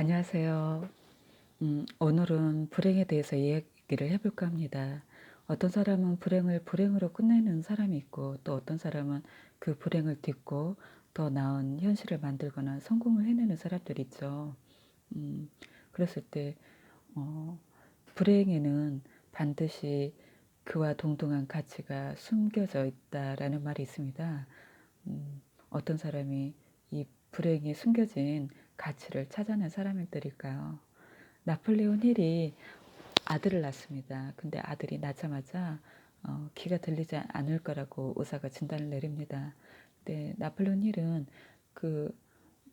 안녕하세요. 음, 오늘은 불행에 대해서 이야기를 해볼까 합니다. 어떤 사람은 불행을 불행으로 끝내는 사람이 있고, 또 어떤 사람은 그 불행을 딛고 더 나은 현실을 만들거나 성공을 해내는 사람들이 있죠. 음, 그랬을 때, 어, 불행에는 반드시 그와 동등한 가치가 숨겨져 있다라는 말이 있습니다. 음, 어떤 사람이 이 불행에 숨겨진 가치를 찾아낸 사람들일까요? 나폴레온 힐이 아들을 낳습니다. 근데 아들이 낳자마자 어, 귀가 들리지 않을 거라고 의사가 진단을 내립니다. 근데 나폴레온 힐은 그,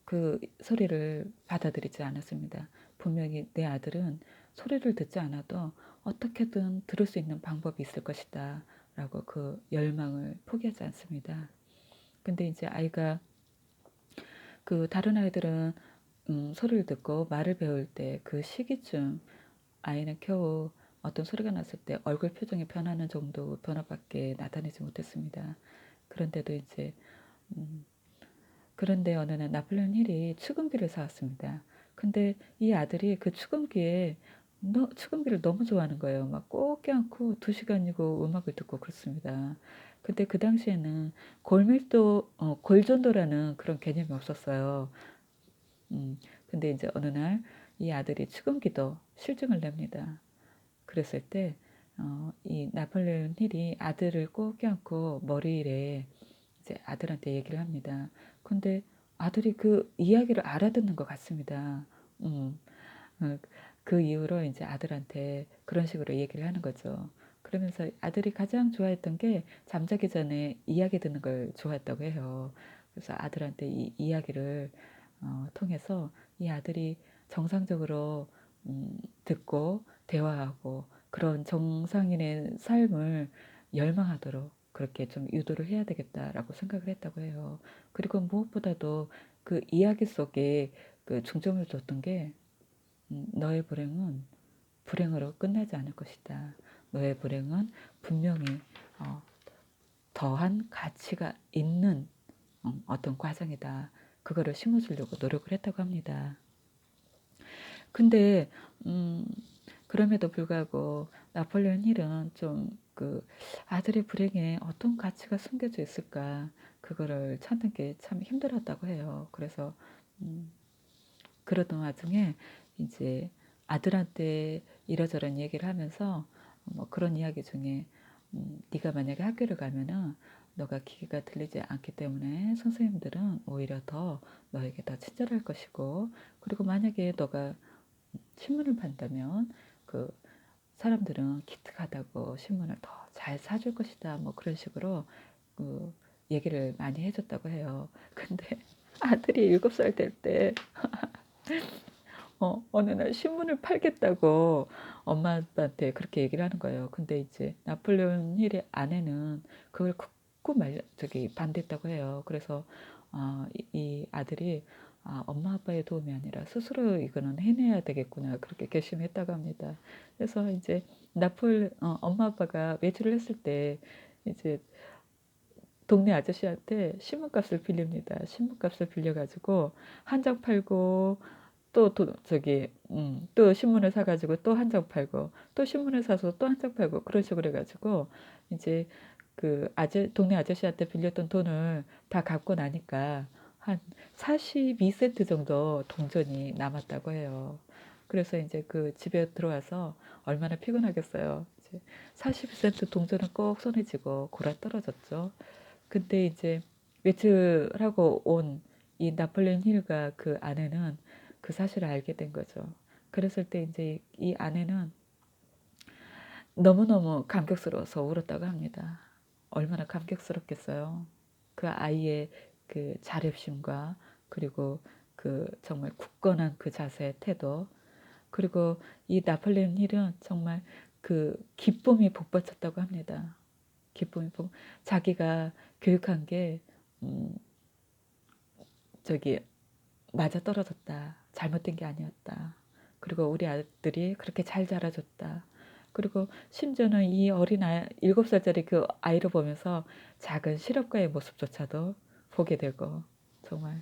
그 소리를 받아들이지 않았습니다. 분명히 내 아들은 소리를 듣지 않아도 어떻게든 들을 수 있는 방법이 있을 것이다. 라고 그 열망을 포기하지 않습니다. 근데 이제 아이가 그 다른 아이들은 음, 소리를 듣고 말을 배울 때 그 시기쯤 아이는 겨우 어떤 소리가 났을 때 얼굴 표정이 변하는 정도 변화밖에 나타내지 못했습니다. 그런데도 이제 음, 그런데 어느 날 나폴레옹 힐이 축음기를 사왔습니다. 근데 이 아들이 그 축음기에 너, 축음기를 너무 좋아하는 거예요. 막 꼭 껴안고 두 시간이고 음악을 듣고 그렇습니다. 근데 그 당시에는 골밀도, 어, 골전도라는 그런 개념이 없었어요. 음, 근데 이제 어느 날 이 아들이 축음기도 실증을 냅니다. 그랬을 때, 어, 이 나폴레옹 힐이 아들을 꼭 껴안고 머리에 이제 아들한테 얘기를 합니다. 근데 아들이 그 이야기를 알아듣는 것 같습니다. 음, 어, 그 이후로 이제 아들한테 그런 식으로 얘기를 하는 거죠. 그러면서 아들이 가장 좋아했던 게 잠자기 전에 이야기 듣는 걸 좋아했다고 해요. 그래서 아들한테 이 이야기를 어, 통해서 이 아들이 정상적으로 음, 듣고 대화하고 그런 정상인의 삶을 열망하도록 그렇게 좀 유도를 해야 되겠다라고 생각을 했다고 해요. 그리고 무엇보다도 그 이야기 속에 그 중점을 뒀던 게 음, 너의 불행은 불행으로 끝나지 않을 것이다. 너의 불행은 분명히 어, 더한 가치가 있는 음, 어떤 과정이다. 그거를 심어주려고 노력을 했다고 합니다. 근데 음, 그럼에도 불구하고 나폴레옹 힐은 좀 그 아들의 불행에 어떤 가치가 숨겨져 있을까 그거를 찾는 게 참 힘들었다고 해요. 그래서 음, 그러던 와중에 이제 아들한테 이러저런 얘기를 하면서 뭐 그런 이야기 중에 음, 네가 만약에 학교를 가면은 너가 기계가 들리지 않기 때문에 선생님들은 오히려 더 너에게 더 친절할 것이고 그리고 만약에 너가 신문을 판다면 그 사람들은 기특하다고 신문을 더 잘 사줄 것이다 뭐 그런 식으로 그 얘기를 많이 해줬다고 해요. 근데 아들이 일곱 살 될 때 어, 어느 날 신문을 팔겠다고 엄마 아빠한테 그렇게 얘기를 하는 거예요. 근데 이제 나폴레옹 힐의 아내는 그걸 극구 말 저기 반대했다고 해요. 그래서 어, 이, 이 아들이 아, 엄마 아빠의 도움이 아니라 스스로 이거는 해내야 되겠구나 그렇게 결심했다고 합니다. 그래서 이제 나폴 어, 엄마 아빠가 외출을 했을 때 이제 동네 아저씨한테 신문값을 빌립니다. 신문값을 빌려가지고 한 장 팔고 또, 또 저기 음, 또 신문을 사가지고 또 한 장 팔고 또 신문을 사서 또 한 장 팔고 그런 식으로 해가지고 이제 그 아저 동네 아저씨한테 빌렸던 돈을 다 갚고 나니까 한 42센트 정도 동전이 남았다고 해요. 그래서 이제 그 집에 들어와서 얼마나 피곤하겠어요. 이제 42센트 동전은 꼭 손에 쥐고 골아 떨어졌죠. 근데 이제 외출하고 온 이 나폴레옹 힐과 그 아내는 그 사실을 알게 된 거죠. 그랬을 때 이제 이 아내는 너무너무 감격스러워서 울었다고 합니다. 얼마나 감격스럽겠어요. 그 아이의 그 자립심과 그리고 그 정말 굳건한 그 자세, 태도, 그리고 이 나폴레옹 힐은 정말 그 기쁨이 복받쳤다고 합니다. 기쁨이 복, 자기가 교육한 게 음, 저기 맞아 떨어졌다. 잘못된 게 아니었다. 그리고 우리 아들이 그렇게 잘 자라줬다. 그리고 심지어는 이 어린 아이, 7살짜리 그 아이를 보면서 작은 실업가의 모습조차도 보게 되고 정말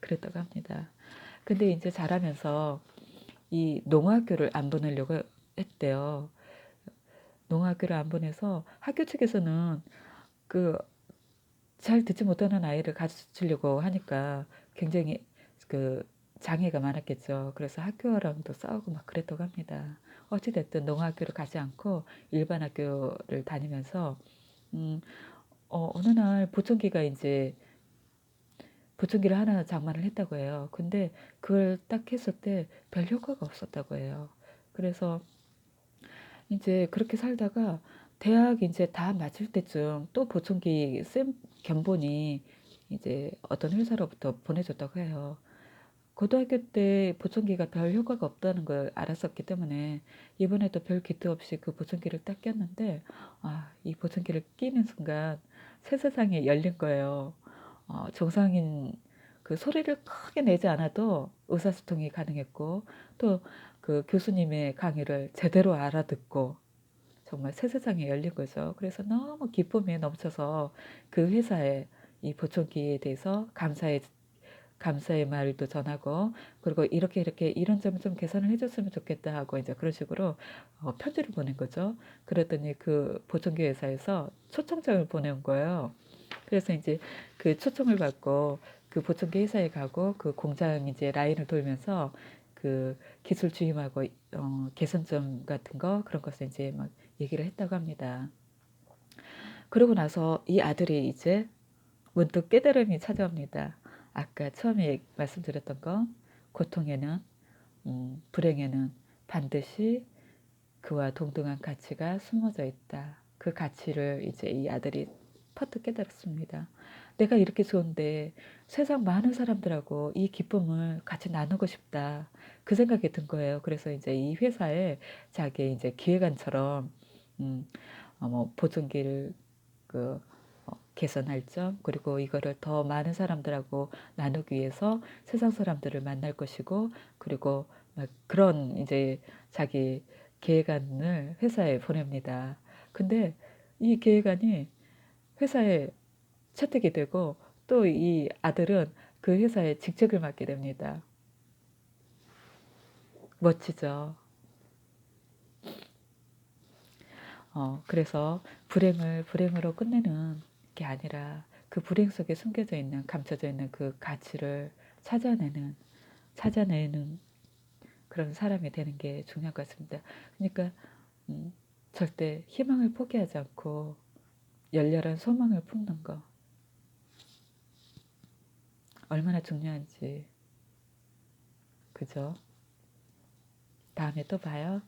그랬다고 합니다. 근데 인제 자라면서 이 농어학교를 안 보내려고 했대요. 농어학교를 안 보내서 학교 측에서는 그 잘 듣지 못하는 아이를 가르치려고 하니까 굉장히 그 장애가 많았겠죠. 그래서 학교랑도 싸우고 막 그랬다고 합니다. 어찌 됐든 농어학교를 가지 않고 일반 학교를 다니면서 음 어 어느 날 보청기가 인제 보청기를 하나 장만을 했다고 해요. 근데 그걸 딱 했을 때 별 효과가 없었다고 해요. 그래서 인제 그렇게 살다가 대학 인제 다 마칠 때쯤 또 보청기 샘 견본이 이제 어떤 회사로부터 보내졌다고 해요. 고등학교 때 보청기가 별 효과가 없다는 걸 알았었기 때문에 이번에도 별 기대 없이 그 보청기를 딱 꼈는데 아 이 보청기를 끼는 순간 새 세상이 열린 거예요. 어 정상인 그 소리를 크게 내지 않아도 의사소통이 가능했고 또 그 교수님의 강의를 제대로 알아듣고 정말 새 세상이 열린 거죠. 그래서 너무 기쁨에 넘쳐서 그 회사에 이 보청기에 대해서 감사의 감사의 말도 전하고 그리고 "이렇게 이렇게 이런 점을 좀 개선을 해 줬으면 좋겠다." 하고 인제 그런 식으로 어 편지를 보낸 거죠. 그랬더니 그 보청기 회사에서 초청장을 보내온 거예요. 그래서 인제 그 초청을 받고 그 보청기 회사에 가고 그 공장 이제 라인을 돌면서 그 기술 주임하고 어 개선점 같은 거 그런 것을 인제 막 얘기를 했다고 합니다. 그러고 나서 이 아들이 이제 문득 깨달음이 찾아옵니다. 아까 처음에 말씀드렸던 거 고통에는 음 불행에는 반드시 그와 동등한 가치가 숨어져 있다. 그 가치를 이제 이 아들이 퍼뜩 깨달았습니다. '내가 이렇게 좋은데 세상 많은 사람들하고 이 기쁨을 같이 나누고 싶다.' 그 생각이 든 거예요. 그래서 인제 이 회사에 자기의 인제 기획안처럼 음 어 뭐 보청기를 그어 개선할 점 그리고 이거를 더 많은 사람들하고 나누기 위해서 세상 사람들을 만날 것이고 그리고 막 그런 인제 자기 계획안을 회사에 보냅니다. 근데 이 계획안이 회사에 채택이 되고 또 이 아들은 그 회사에 직책을 맡게 됩니다. 멋지죠. 어 그래서 불행을 불행으로 끝내는 게 아니라 그 불행 속에 숨겨져 있는 감춰져 있는 그 가치를 찾아내는 찾아내는 그런 사람이 되는 게 중요한 것 같습니다. 그니까 음 절대 희망을 포기하지 않고 열렬한 소망을 품는 거 얼마나 중요한지. 그죠? 다음에 또 봐요.